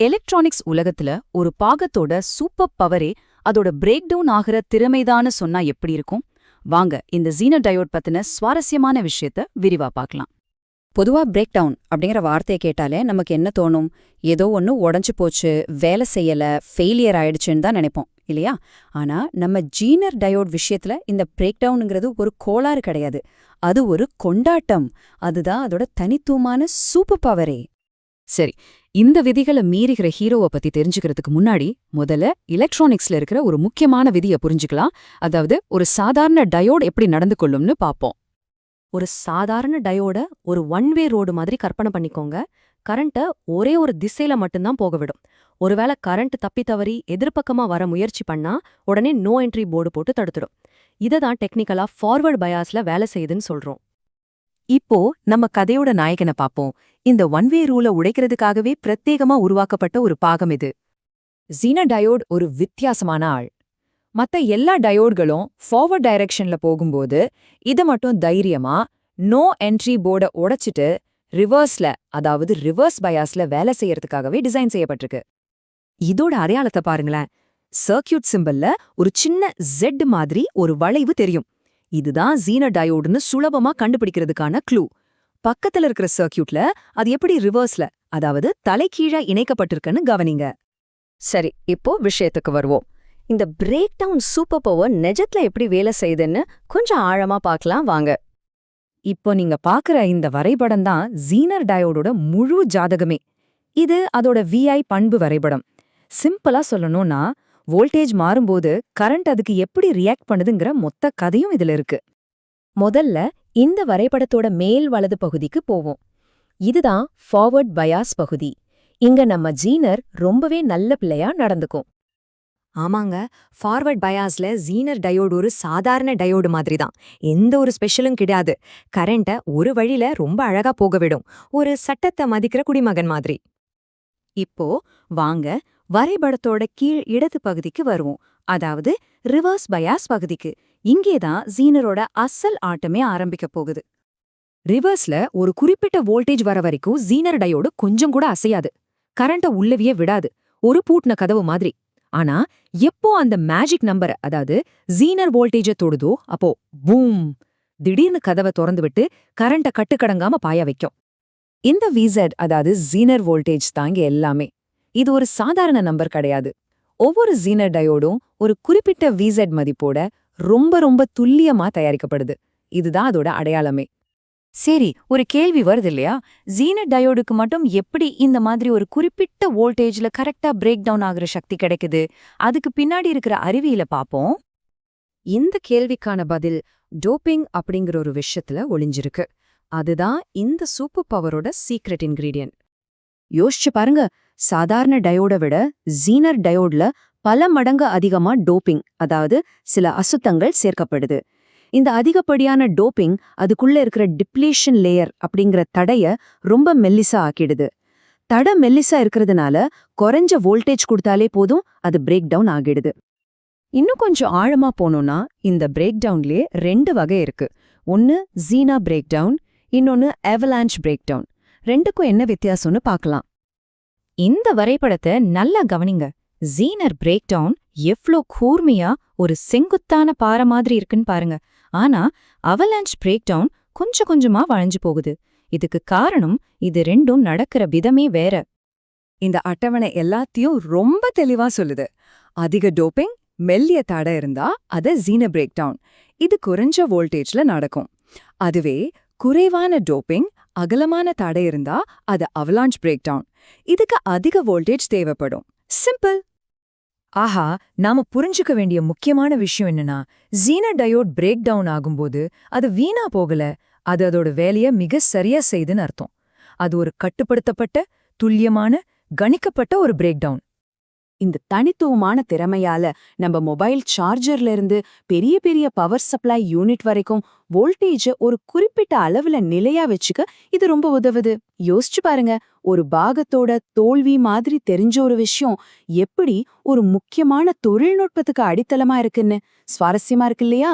Electronics உலகத்துல ஒரு பாகத்தோட super பவரே அதோட பிரேக் டவுன் ஆகிற திறமைதான்னு சொன்னா எப்படி இருக்கும்? வாங்க இந்த ஜீன டயோட் பத்தின சுவாரஸ்யமான விஷயத்த விரிவா பார்க்கலாம். பொதுவா பிரேக் டவுன் அப்படிங்கிற வார்த்தையை கேட்டாலே நமக்கு என்ன தோணும்? ஏதோ ஒன்று உடஞ்சு போச்சு வேலை செய்யல ஃபெயிலியர் ஆயிடுச்சுன்னு தான் நினைப்போம் இல்லையா? ஆனா நம்ம ஜீனர் டயோட் விஷயத்துல இந்த பிரேக் டவுனுங்கிறது ஒரு கோளாறு கிடையாது. அது ஒரு கொண்டாட்டம். அதுதான் அதோட தனித்துவமான சூப்பர் பவரே. சரி இந்த விதிகளை மீறுகிற ஹீரோவை பத்தி தெரிஞ்சுக்கிறதுக்கு முன்னாடி முதல்ல எலக்ட்ரானிக்ஸ்ல இருக்கிற ஒரு முக்கியமான விதியை புரிஞ்சுக்கலாம். அதாவது ஒரு சாதாரண டயோடு எப்படி நடந்து கொள்ளும்னு பாப்போம் ஒரு சாதாரண டயோட ஒரு ஒன் வே ரோடு மாதிரி கற்பனை பண்ணிக்கோங்க. கரண்ட்டை ஒரே ஒரு திசையில மட்டும்தான் போக விடும். ஒருவேளை கரண்ட் தப்பி தவறி எதிர்ப்பக்கமா வர முயற்சி பண்ணா உடனே நோ என்ட்ரி போர்டு போட்டு தடுத்துடும். இதை தான் டெக்னிக்கலா ஃபார்வர்ட் பயாஸ்ல வேலை செய்யுதுன்னு சொல்றோம். இப்போ நம்ம கதையோட நாயகனை பாப்போம் இந்த ஒன் வே ரூல உடைக்கிறதுக்காகவே பிரத்யேகமா உருவாக்கப்பட்ட ஒரு பாகம் இது. ஜீன டயோட் ஒரு வித்தியாசமான ஆள். மத்த எல்லா டயோட்களும் ஃபார்வர்ட் டைரக்ஷன்ல போகும்போது இது மட்டும் தைரியமா நோ என்ட்ரி போர்டை உடைச்சிட்டு ரிவர்ஸ்ல அதாவது ரிவர்ஸ் பயாஸ்ல வேலை செய்யறதுக்காகவே டிசைன் செய்யப்பட்டிருக்கு. இதோட அடையாளத்தை பாருங்களேன். சர்க்கியூட் சிம்பிள்ல ஒரு சின்ன ஜெட் மாதிரி ஒரு வளைவு தெரியும். இதுதான் ஜீன டயோடுன்னு சுலபமா கண்டுபிடிக்கிறதுக்கான க்ளூ பக்கத்துல இருக்கிற சர்க்கியூட்ல அது எப்படி ரிவர்ஸ்ல அதாவது தலைகீழா இணைக்கப்பட்டிருக்குன்னு கவனிங்க. சரி இப்போ விஷயத்துக்கு வருவோம். இந்த பிரேக் டவுன் சூப்பர் பவர் நெஜத்துல எப்படி வேலை செய்யுதுன்னு கொஞ்சம் ஆழமா பார்க்கலாம் வாங்க. இப்போ நீங்க பாக்குற இந்த வரைபடம் தான் ஜீனர் டயோடோட முழு ஜாதகமே. இது அதோட விஐ பண்பு வரைபடம். சிம்பிளா சொல்லணும்னா வோல்டேஜ் மாறும்போது கரண்ட் அதுக்கு எப்படி ரியாக்ட் பண்ணுதுங்கிற மொத்த கதையும் இதுல இருக்கு. முதல்ல இந்த வரைபடத்தோட மேல் வலது பகுதிக்கு போவோம். இதுதான் ஃபார்வர்ட் பயாஸ் பகுதி. இங்க நம்ம ஜீனர் ரொம்பவே நல்ல பிள்ளையா நடந்துக்கும். ஆமாங்க ஃபார்வர்ட் பயாஸ்ல ஜீனர் டயோடு ஒரு சாதாரண டயோடு மாதிரி தான் எந்த ஒரு ஸ்பெஷலும் கிடையாது. கரண்ட்டை ஒரு வழியில ரொம்ப அழகா போக விடும் ஒரு சட்டத்தை மதிக்கிற குடிமகன் மாதிரி. இப்போ வாங்க வரைபடத்தோட கீழ் இடது பகுதிக்கு வருவோம். அதாவது ரிவர்ஸ் பயாஸ் பகுதிக்கு. இங்கேதான் ஜீனரோட அசல் ஆட்டமே ஆரம்பிக்க போகுது. ரிவர்ஸ்ல ஒரு குறிப்பிட்ட வோல்டேஜ் வர வரைக்கும் ஜீனர் டயோடு கொஞ்சம் கூட அசையாது. கரண்ட உள்ளவியே விடாது. ஒரு பூட்டின கதவு மாதிரி. ஆனா எப்போ அந்த மேஜிக் நம்பர் அதாவது ஜீனர் வோல்டேஜ தொடுதோ அப்போ பூம் திடீர்னு கதவை திறந்து விட்டு கரண்ட்டை கட்டுக்கடங்காம பாய வைக்கும். இந்த விசட் அதாவது ஜீனர் வோல்டேஜ் தாங்க எல்லாமே. இது ஒரு சாதாரண நம்பர் கிடையாது. ஒவ்வொரு ஜீனர் டயோடும் ஒரு குறிப்பிட்ட விசெட் மதிப்போட ரொம்ப ரொம்ப துல்லியமா தயாரிக்கப்படுது. இதுதான் அதோட அடையாளமே. சரி ஒரு கேள்வி வருது இல்லையா? ஜீனட் டயோடுக்கு மட்டும் எப்படி இந்த மாதிரி ஒரு குறிப்பிட்ட வோல்டேஜ்ல கரெக்டா பிரேக் டவுன் ஆகுற சக்தி கிடைக்குது? அதுக்கு பின்னாடி இருக்கிற அறிவியல பாப்போம். இந்த கேள்விக்கான பதில் டோப்பிங் அப்படிங்கிற ஒரு விஷயத்துல ஒளிஞ்சிருக்கு. அதுதான் இந்த சூப்பர் பவரோட சீக்ரெட் இன்கிரீடியன்ட் யோசிச்சு பாருங்க. சாதாரண டயோட விட ஜீனர் டயோட்ல பல மடங்கு அதிகமா டோப்பிங் அதாவது சில அசுத்தங்கள் சேர்க்கப்படுது. இந்த அதிகப்படியான டோப்பிங் அதுக்குள்ள இருக்கிற டிப்ளேஷன் லேயர் அப்படிங்கிற தடைய ரொம்ப மெல்லிசா ஆக்கிடுது. தடை மெல்லிசா இருக்கிறதுனால குறைஞ்ச வோல்டேஜ் கொடுத்தாலே போதும் அது பிரேக் டவுன் ஆகிடுது. இன்னும் கொஞ்சம் ஆழமா போனோம்னா இந்த பிரேக் டவுன்லயே ரெண்டு வகை இருக்கு. ஒன்னு ஜீனா பிரேக் டவுன் இன்னொன்னு எவலான்ச் பிரேக் டவுன் ரெண்டுக்கும் என்ன வித்தியாசம்னு பார்க்கலாம். இந்த வரைபடத்தை நல்லா கவனிங்க. ஜீனர் பிரேக் டவுன் எவ்ளோ கூர்மையா ஒரு செங்குத்தான பாறை மாதிரி இருக்குன்னு பாருங்க. ஆனா அவலான்ச் பிரேக் டவுன் கொஞ்சம் கொஞ்சமா வளைஞ்சு போகுது. இதுக்கு காரணம் இது ரெண்டும் நடக்கிற விதமே வேற. இந்த அட்டவணை எல்லாத்தையும் ரொம்ப தெளிவா சொல்லுது. அதிக டோப்பிங் மெல்லிய தடை இருந்தா அது ஜீன பிரேக் டவுன் இது குறைஞ்ச வோல்டேஜ்ல நடக்கும். அதுவே குறைவான டோப்பிங் அகலமான தடை இருந்தா அது அவலான்ச் பிரேக் டவுன் இதுக்கு அதிக வோல்டேஜ் தேவைப்படும். சிம்பிள் ஆஹா நாம புரிஞ்சுக்க வேண்டிய முக்கியமான விஷயம் என்னன்னா ஜீன டயோட் பிரேக் டவுன் ஆகும்போது அது வீணா போகல. அது அதோட வேலைய மிக சரியா செய்துன்னு அர்த்தம். அது ஒரு கட்டுப்படுத்தப்பட்ட துல்லியமான கணிக்கப்பட்ட ஒரு பிரேக் டவுன் இந்த தனித்துவமான திறமையால நம்ம மொபைல் சார்ஜர்ல இருந்து பெரிய பெரிய பவர் சப்ளை யூனிட் வரைக்கும் வோல்டேஜ ஒரு குறிப்பிட்ட அளவுல நிலையா வச்சுக்க இது ரொம்ப உதவுது. யோசிச்சு பாருங்க ஒரு பாகத்தோட தோல்வி மாதிரி தெரிஞ்ச ஒரு விஷயம் எப்படி ஒரு முக்கியமான தொழில்நுட்பத்துக்கு அடித்தளமா இருக்குன்னு? சுவாரஸ்யமா இருக்கு இல்லையா?